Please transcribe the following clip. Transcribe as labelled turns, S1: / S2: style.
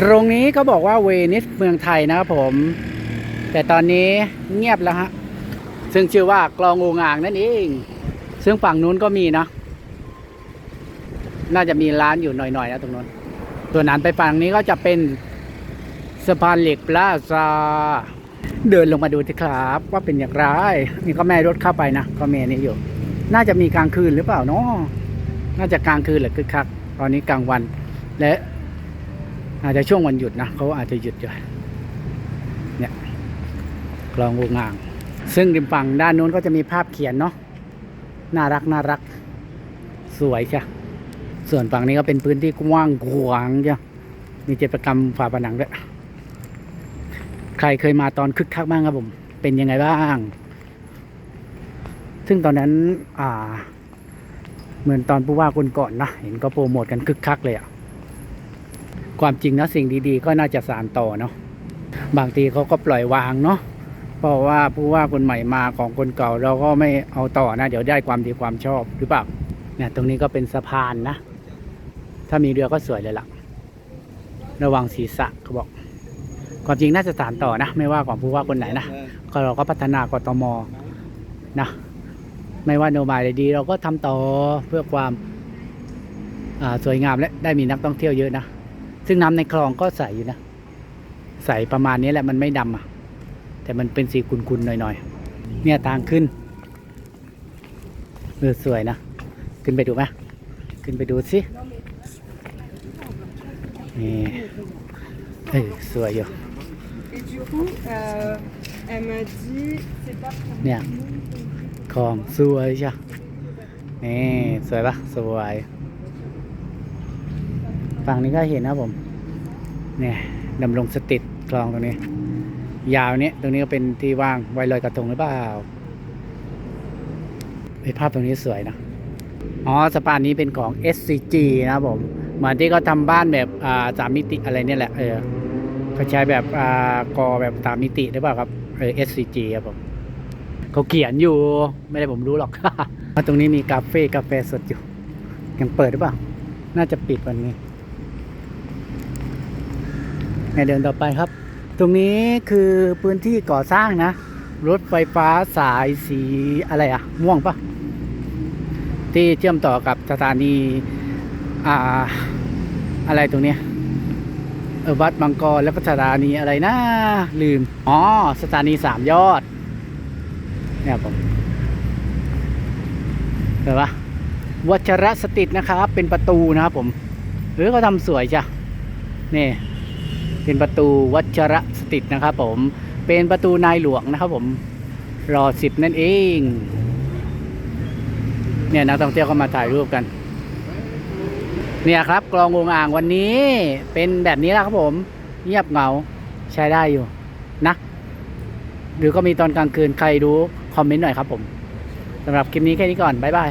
S1: ตรงนี้เขาบอกว่าเวนิสเมืองไทยนะครับผม แต่ตอนนี้เงียบแล้วฮะ ซึ่งชื่อว่ากลองโองอ่างนั่นเอง ซึ่งฝั่งนู้นก็มีนะน่าจะมีร้านอยู่หน่อยๆนะตรงนู้นตัวนั้นไปฝั่งนี้ก็จะเป็นสะพานเหล็กพลาซาเดินลงมาดูสิครับ ว่าเป็นอย่างไรนี่ก็แม่รถเข้าไปนะก็เมนี่อยู่ น่าจะมีกลางคืนหรือเปล่าเนาะน่าจะกลางคืนหรือคึกคัก ตอนนี้กลางวัน และ อาจจะช่วงวันหยุดนะเขาอาจจะหยุดอยู่เนี่ยคลองงูงาง ซึ่งริมฝั่งด้านนู้นก็จะมีภาพเขียนเนาะน่ารักน่ารัก สวยจ้ะส่วนฝั่งนี้ก็เป็นพื้นที่กว้างขวางจ้ะมีจิตรกรรมฝาผนังด้วยใครเคยมาตอนคึกคักบ้างครับผม เป็นยังไงบ้าง ซึ่งตอนนั้น อ่า เหมือนตอนผู้ว่าคนก่อนนะ เห็นก็โปรโมทกันคึกคักเลยอะ ความจริงนะสิ่งดีๆ ก็น่าจะสานต่อเนาะบางทีเขาก็ปล่อยวางเนาะเพราะว่าผู้ว่าคนใหม่มาของคนเก่าเราก็ไม่เอาต่อนะ เดี๋ยวได้ความดีความชอบหรือเปล่าเนี่ยตรงนี้ก็เป็นสะพานนะ ถ้ามีเรือก็สวยเลยล่ะ ระวังศีรษะเขาบอก ความจริงน่าจะสานต่อนะ ไม่ว่าของผู้ว่าคนไหนนะก็เราก็พัฒนากทมนะ ไม่ว่าโนบายใดดี เราก็ทำต่อเพื่อความสวยงามและได้มีนักท่องเที่ยวเยอะนะ ซึ่งน้ำในคลองก็ใสอยู่นะ ใสประมาณนี้แหละมันไม่ดำอะ แต่มันเป็นสีขุ่นๆหน่อยๆ เนี่ยทางขึ้นเออสวยนะ ขึ้นไปดูไหมขึ้นไปดูสินี่เออสวยอยู่เนี่ยคลองสวยใช่นี่สวยปะสวย ฝั่งนี้ก็เห็นนะผมเนี่ยดำรงสติดคลองตรงนี้ ยาวเนี้ยตรงนี้ก็เป็นที่ว่างไว้ลอยกระทงหรือเปล่าไอภาพตรงนี้สวยนะอ๋อสะพานนี้เป็นของ SCG นะครับผมเหมือนที่เขาทำบ้านแบบอ่าสามมิติอะไรเนี่ยแหละเออเขาใช้แบบอ่ากอแบบสามมิติหรือเปล่าครับเออ SCG ครับผมเขาเขียนอยู่ไม่ได้ผมรู้หรอกว่าตรงนี้มีคาเฟ่กาแฟสดอยู่ยังเปิดหรือเปล่า น่าจะปิดวันนี้ ไงเดินต่อไปครับ ตรงนี้คือพื้นที่ก่อสร้างนะ รถไฟฟ้าสายสีอะไรอะม่วงปะที่เชื่อมต่อกับสถานีอ่าอะไรตรงเนี้ยเออวัดบางกรแล้วก็สถานีอะไรนะลืม อ๋อ สถานีสามยอด เนี่ยผมเห็นปะวัชรสติดนะครับ เป็นประตูนะครับผม หรือเขาทำสวยจ้ะนี่ เป็นประตูวัชระสติดนะครับผมเป็นประตูนายหลวงนะครับผมรอสิบนั่นเอง เนี่ยนักท่องเที่ยวก็มาถ่ายรูปกัน เนี่ยครับกลองวงอ่างวันนี้เป็นแบบนี้แหละครับผม เงียบเหงาใช้ได้อยู่นะ หรือก็มีตอนกลางคืนใครรู้คอมเมนต์หน่อยครับผมสำหรับคลิปนี้แค่นี้ก่อน บ๊ายบาย